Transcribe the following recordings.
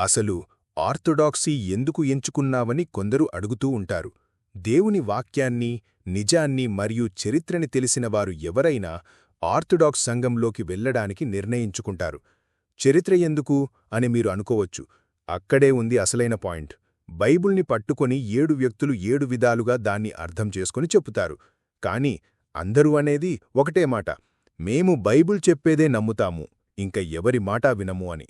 అసలు ఆర్థోడాక్సీ ఎందుకు ఎంచుకున్నావని కొందరు అడుగుతూ ఉంటారు. దేవుని వాక్యాన్ని నిజాన్ని మరియు చరిత్రని తెలిసినవారు ఎవరైనా ఆర్థోడాక్స్ సంఘంలోకి వెళ్ళడానికి నిర్ణయించుకుంటారు. చరిత్ర ఎందుకు అని మీరు అనుకోవచ్చు. అక్కడే ఉంది అసలైన పాయింట్. బైబుల్ని పట్టుకొని ఏడు వ్యక్తులు ఏడు విధాలుగా దాన్ని అర్థం చేసుకుని చెప్పుతారు కాని అందరూ అనేది ఒకటే మాట. మేము బైబుల్ చెప్పేదే నమ్ముతాము. ఇంక ఎవరి మాటా వినము అని.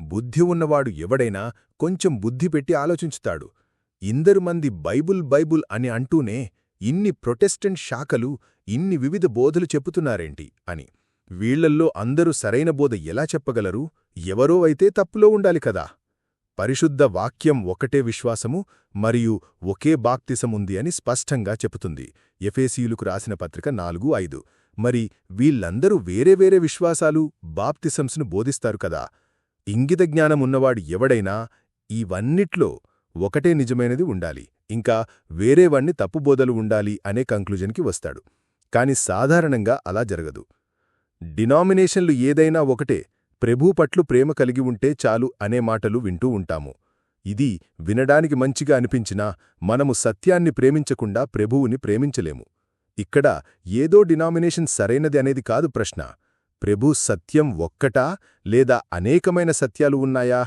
బుద్ధి ఉన్నవాడు ఎవడైనా కొంచెం బుద్ధి పెట్టి ఆలోచించుతాడు. ఇందరు మంది బైబుల్ బైబుల్ అని అంటూనే ఇన్ని ప్రొటెస్టెంట్ శాఖలు ఇన్ని వివిధ బోధలు చెప్పుతున్నారేంటి అని. వీళ్ళల్లో అందరూ సరైన బోధ ఎలా చెప్పగలరు? ఎవరో అయితే తప్పులో ఉండాలి కదా. పరిశుద్ధ వాక్యం ఒకటే విశ్వాసము మరియు ఒకే బాప్తిసముంది అని స్పష్టంగా చెబుతుంది. ఎఫేసీయులకు రాసిన పత్రిక నాలుగు ఐదు. మరి వీళ్ళందరూ వేరే వేరే విశ్వాసాలు బాప్తిసంస్ను బోధిస్తారు కదా. ఇంగిత జ్ఞానమున్నవాడు ఎవడైనా ఇవన్నిట్లో ఒకటే నిజమైనది ఉండాలి. ఇంకా వేరేవాణ్ణి తప్పుబోధలు ఉండాలి అనే కంక్లూజన్కి వస్తాడు. కాని సాధారణంగా అలా జరగదు. డినామినేషన్లు ఏదైనా ఒకటే ప్రభూ పట్లు ప్రేమ కలిగి ఉంటే చాలు అనే మాటలు వింటూ ఉంటాము. ఇది వినడానికి మంచిగా అనిపించినా మనము సత్యాన్ని ప్రేమించకుండా ప్రభువుని ప్రేమించలేము. ఇక్కడ ఏదో డినామినేషన్ సరైనది అనేది కాదు ప్రశ్న. ప్రభు సత్యం ఒక్కటా లేదా అనేకమైన సత్యాలు ఉన్నాయా?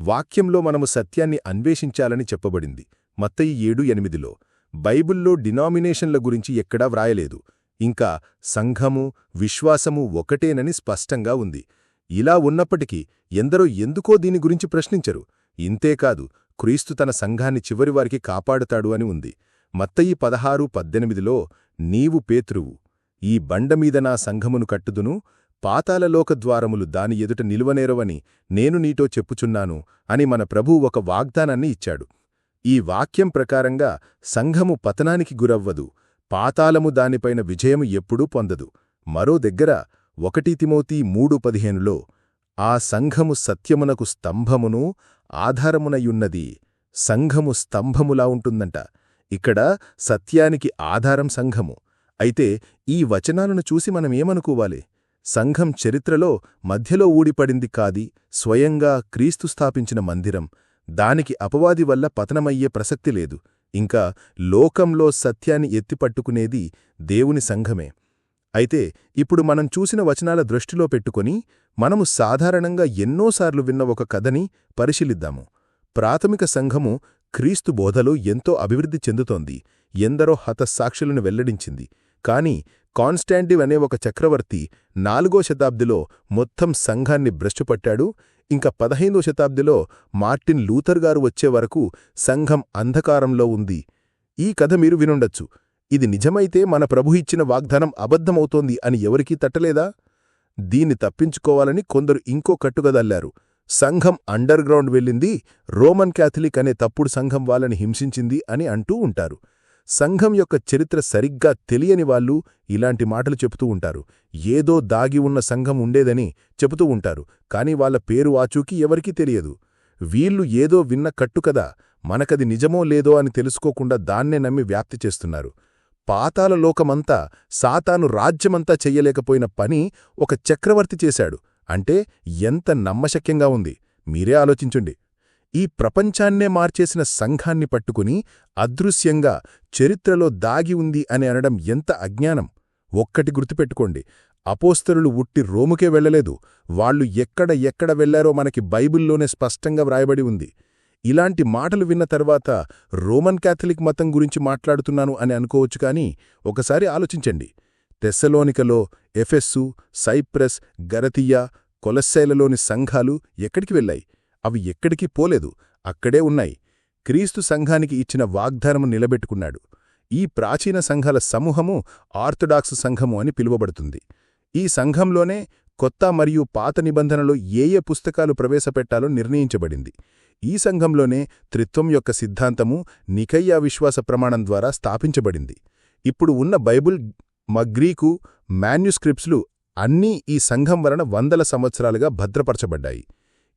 వాక్యంలో మనము సత్యాన్ని అన్వేషించాలని చెప్పబడింది. మత్తయి ఏడు ఎనిమిదిలో బైబుల్లో డినామినేషన్ల గురించి ఎక్కడా వ్రాయలేదు. ఇంకా సంఘము విశ్వాసము ఒకటేనని స్పష్టంగా ఉంది. ఇలా ఉన్నప్పటికీ ఎందరో ఎందుకో దీని గురించి ప్రశ్నించరు. ఇంతేకాదు క్రీస్తు తన సంఘాన్ని చివరివారికి కాపాడుతాడు అని ఉంది. మత్తయి పదహారు పద్దెనిమిదిలో నీవు పేతృవు ఈ బండమీద నా సంఘమును కట్టుదును పాతాలలోకద్వారములు దాని ఎదుట నిలువనేరవని నేను నీతో చెప్పుచున్నాను అని మన ప్రభు ఒక వాగ్దానాన్ని ఇచ్చాడు. ఈ వాక్యం ప్రకారంగా సంఘము పతనానికి గురవ్వదు పాతాలము దానిపైన విజయము ఎప్పుడూ పొందదు. మరో దగ్గర ఒకటి తిమోతి మూడు పదిహేనులో ఆ సంఘము సత్యమునకు స్తంభమును ఆధారమునయున్నది సంఘము స్తంభములా ఉంటుందంట. ఇక్కడ సత్యానికి ఆధారం సంఘము. అయితే ఈ వచనాలను చూసి మనమేమనుకోవాలి? సంఘం చరిత్రలో మధ్యలో ఊడిపడింది కాది స్వయంగా క్రీస్తు స్థాపించిన మందిరం. దానికి అపవాది వల్ల పతనమయ్యే ప్రసక్తి లేదు. ఇంకా లోకంలో సత్యాన్ని ఎత్తిపట్టుకునేది దేవుని సంఘమే. అయితే ఇప్పుడు మనం చూసిన వచనాల దృష్టిలో పెట్టుకొని మనము సాధారణంగా ఎన్నోసార్లు విన్న ఒక కథని పరిశీలిద్దాము. ప్రాథమిక సంఘము క్రీస్తు బోధలో ఎంతో అభివృద్ధి చెందుతోంది. ఎందరో హతసాక్షులను వెల్లడించింది. కాని కాన్స్టాంటివ్ అనే ఒక చక్రవర్తి నాలుగో శతాబ్దిలో మొత్తం సంఘాన్ని భ్రష్టుపట్టాడు. ఇంకా పదహైదో శతాబ్దిలో మార్టిన్ లూథర్ గారు వచ్చే వరకు సంఘం అంధకారంలో ఉంది. ఈ కథ మీరు వినుండొచ్చు. ఇది నిజమైతే మన ప్రభు ఇచ్చిన వాగ్దానం అబద్ధమవుతోంది అని ఎవరికీ తట్టలేదా? దీన్ని తప్పించుకోవాలని కొందరు ఇంకో కట్టుగదల్లారు సంఘం అండర్ గ్రౌండ్ వెళ్ళింది రోమన్ క్యాథలిక్ అనే తప్పుడు సంఘం వాళ్ళని హింసించింది అని అంటూ ఉంటారు. సంఘం యొక్క చరిత్ర సరిగ్గా తెలియని వాళ్ళు ఇలాంటి మాటలు చెబుతూ ఉంటారు. ఏదో దాగి ఉన్న సంఘం ఉండేదని చెబుతూ ఉంటారు. కాని వాళ్ళ పేరు ఆచూకీ ఎవరికీ తెలియదు. వీళ్ళు ఏదో విన్న కట్టుకదా మనకది నిజమో లేదో అని తెలుసుకోకుండా దాన్నే నమ్మి వ్యాప్తి చేస్తున్నారు. పాతాల లోకమంతా సాతాను రాజ్యమంతా చెయ్యలేకపోయిన పని ఒక చక్రవర్తి చేశాడు. అంటే ఎంత నమ్మశక్యంగా ఉంది? మీరే ఆలోచించుండి. ఈ ప్రపంచాన్నే మార్చేసిన సంఘాన్ని పట్టుకుని అదృశ్యంగా చరిత్రలో దాగి ఉంది అని అనడం ఎంత అజ్ఞానం? ఒక్కటి గుర్తుపెట్టుకోండి అపోస్తరులు ఉట్టి రోముకే వెళ్ళలేదు వాళ్ళు ఎక్కడ ఎక్కడ వెళ్ళారో మనకి బైబిల్లోనే స్పష్టంగా వ్రాయబడి ఉంది. ఇలాంటి మాటలు విన్న తర్వాత రోమన్ క్యాథలిక్ మతం గురించి మాట్లాడుతున్నాను అని అనుకోవచ్చు కాని ఒకసారి ఆలోచించండి. తెస్సలోనికలో ఎఫెస్సు సైప్రస్ గరతియా కొలస్సైలలోని సంఘాలు ఎక్కడికి వెళ్ళాయి అవి ఎక్కడికి పోలేదు అక్కడే ఉన్నాయి. క్రీస్తు సంఘానికి ఇచ్చిన వాగ్దానము నిలబెట్టుకున్నాడు. ఈ ప్రాచీన సంఘాల సమూహము ఆర్థడాక్స్ సంఘము అని పిలువబడుతుంది. ఈ సంఘంలోనే కొత్త మరియు పాత నిబంధనలో ఏ ఏ పుస్తకాలు ప్రవేశపెట్టాలో నిర్ణయించబడింది. ఈ సంఘంలోనే త్రిత్వం యొక్క సిద్ధాంతము నికయ్యా విశ్వాస ప్రమాణం ద్వారా స్థాపించబడింది. ఇప్పుడు ఉన్న బైబుల్ మగ్రీకు మాన్యుస్క్రిప్ట్స్లు అన్నీ ఈ సంఘం వలన వందల సంవత్సరాలుగా భద్రపరచబడ్డాయి.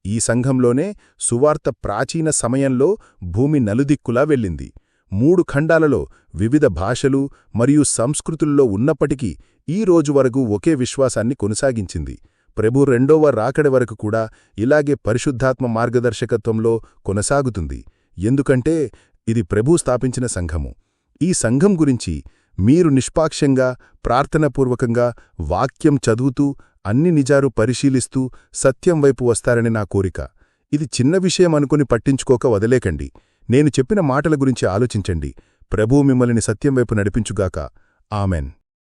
ఈ సంఘంలోనే సువార్త ప్రాచీన సమయంలో భూమి నలుదిక్కులా వెళ్ళింది. మూడు ఖండాలలో వివిధ భాషలు మరియు సంస్కృతుల్లో ఉన్నప్పటికీ ఈ రోజు వరకు ఒకే విశ్వాసాన్ని కొనసాగించింది. ప్రభు రెండవ రాకడి వరకు కూడా ఇలాగే పరిశుద్ధాత్మ మార్గదర్శకత్వంలో కొనసాగుతుంది. ఎందుకంటే ఇది ప్రభు స్థాపించిన సంఘము. ఈ సంఘం గురించి మీరు నిష్పాక్ష్యంగా ప్రార్థనపూర్వకంగా వాక్యం చదువుతూ అన్ని నిజాలు పరిశీలిస్తూ సత్యం వైపు వస్తారని నా కోరిక. ఇది చిన్న విషయం అనుకుని పట్టించుకోక వదిలేకండి. నేను చెప్పిన మాటల గురించి ఆలోచించండి. ప్రభు మిమ్మల్ని సత్యం వైపు నడిపించుగాక. ఆమెన్.